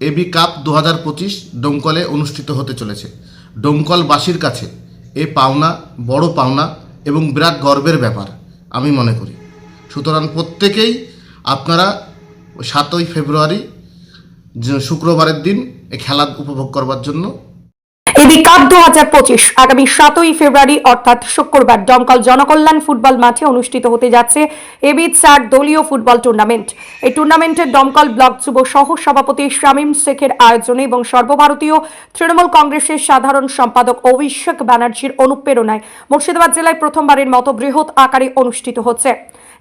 AB cup দু হাজার পঁচিশ ডোমকলে অনুষ্ঠিত হতে চলেছে। ডোমকলবাসীর কাছে এ পাওনা বড় পাওনা এবং বিরাট গর্বের ব্যাপার, আমি মনে করি। সুতরাং প্রত্যেকেই আপনারা সাতই ফেব্রুয়ারি শুক্রবারের দিন এই খেলা উপভোগ করবার জন্য দু হাজার পঁচিশ। আগামী সাতই ফেব্রুয়ারি, অর্থাৎ শুক্রবার, দমকল জনকল্যাণ ফুটবল মাঠে অনুষ্ঠিত হতে যাচ্ছে দলীয় ফুটবল টুর্নামেন্ট। এই টুর্নামেন্টে দমকল ব্লক যুব সহ সভাপতি শেখের আয়োজনে এবং সর্বভারতীয় তৃণমূল কংগ্রেসের সাধারণ সম্পাদক অভিষেক ব্যানার্জির অনুপ্রেরণায় মুর্শিদাবাদ জেলায় প্রথমবারের মতো বৃহৎ আকারে অনুষ্ঠিত হচ্ছে।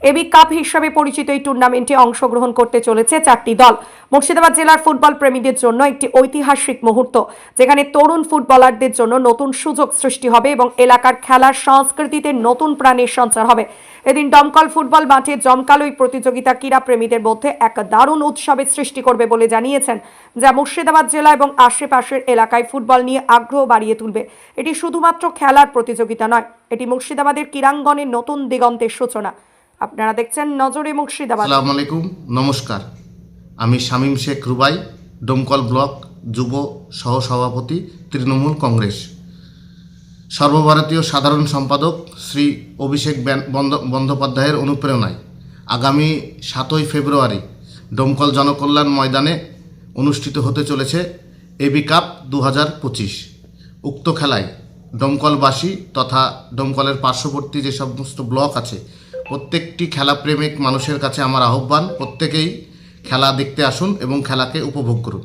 এবি কাপ হিসাবে পরিচিত এই টুর্নামেন্টে অংশগ্রহণ করতে চলেছে চারটি দল। মুর্শিদাবাদ জেলার ফুটবল প্রেমীদের জন্য একটি ঐতিহাসিক মুহূর্ত, যেখানে তরুণ ফুটবলারদের জন্য নতুন সুযোগ সৃষ্টি হবে এবং এলাকার খেলার সংস্কৃতিতে নতুন প্রাণের সঞ্চার হবে। এদিন দমকল ফুটবল মাঠে জমকালো এই প্রতিযোগিতা ক্রীড়া প্রেমীদের মধ্যে এক দারুণ উৎসবের সৃষ্টি করবে বলে জানিয়েছেন, যা মুর্শিদাবাদ জেলা এবং আশেপাশের এলাকায় ফুটবল নিয়ে আগ্রহ বাড়িয়ে তুলবে। এটি শুধুমাত্র খেলার প্রতিযোগিতা নয়, এটি মুর্শিদাবাদের ক্রীড়াঙ্গনের নতুন দিগন্তের সূচনা। আপনারা দেখছেন নজরে মুর্শিদাবাদ। আসসালামু আলাইকুম, নমস্কার। আমি শামীম শেখ রুবাই ডোমকল ব্লক যুব সহসভাপতি তৃণমূল কংগ্রেস। সর্বভারতীয় সাধারণ সম্পাদক শ্রী অভিষেক বন্দ্যোপাধ্যায়ের অনুপ্রেরণায় আগামী সাতই ফেব্রুয়ারি ডোমকল জনকল্যাণ ময়দানে অনুষ্ঠিত হতে চলেছে এবি কাপ দু হাজার পঁচিশ। উক্ত খেলায় ডোমকলবাসী তথা ডোমকলের পার্শ্ববর্তী যে সমস্ত ব্লক আছে, প্রত্যেকটি খেলাপ্রেমিক মানুষের কাছে আমার আহ্বান, প্রত্যেকেই খেলা দেখতে আসুন এবং খেলাকে উপভোগ করুন।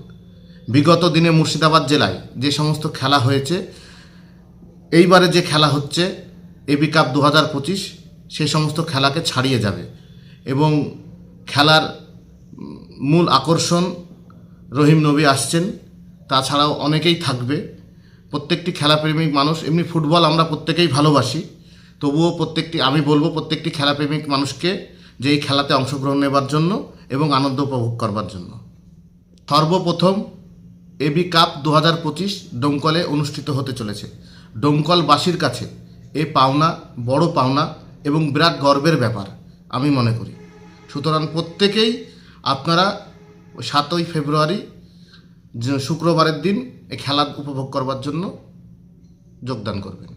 বিগত দিনে মুর্শিদাবাদ জেলায় যে সমস্ত খেলা হয়েছে, এইবারে যে খেলা হচ্ছে এবি কাপ দু হাজার পঁচিশ, সে সমস্ত খেলাকে ছাড়িয়ে যাবে। এবং খেলার মূল আকর্ষণ রহিম নবী আসছেন, তাছাড়াও অনেকেই থাকবে। প্রত্যেকটি খেলাপ্রেমিক মানুষ, এমনি ফুটবল আমরা প্রত্যেকেই ভালোবাসি, তবুও প্রত্যেকটি, আমি বলব প্রত্যেকটি খেলাপ্রেমিক মানুষকে যে এই খেলাতে অংশগ্রহণ নেবার জন্য এবং আনন্দ উপভোগ করবার জন্য। সর্বপ্রথম এবি কাপ দু হাজার পঁচিশ ডোমকলে অনুষ্ঠিত হতে চলেছে। ডোমকলবাসীর কাছে এ পাওনা বড় পাওনা এবং বিরাট গর্বের ব্যাপার, আমি মনে করি। সুতরাং প্রত্যেকেই আপনারা সাতই ফেব্রুয়ারি শুক্রবারের দিন এ খেলা উপভোগ করবার জন্য যোগদান করবেন।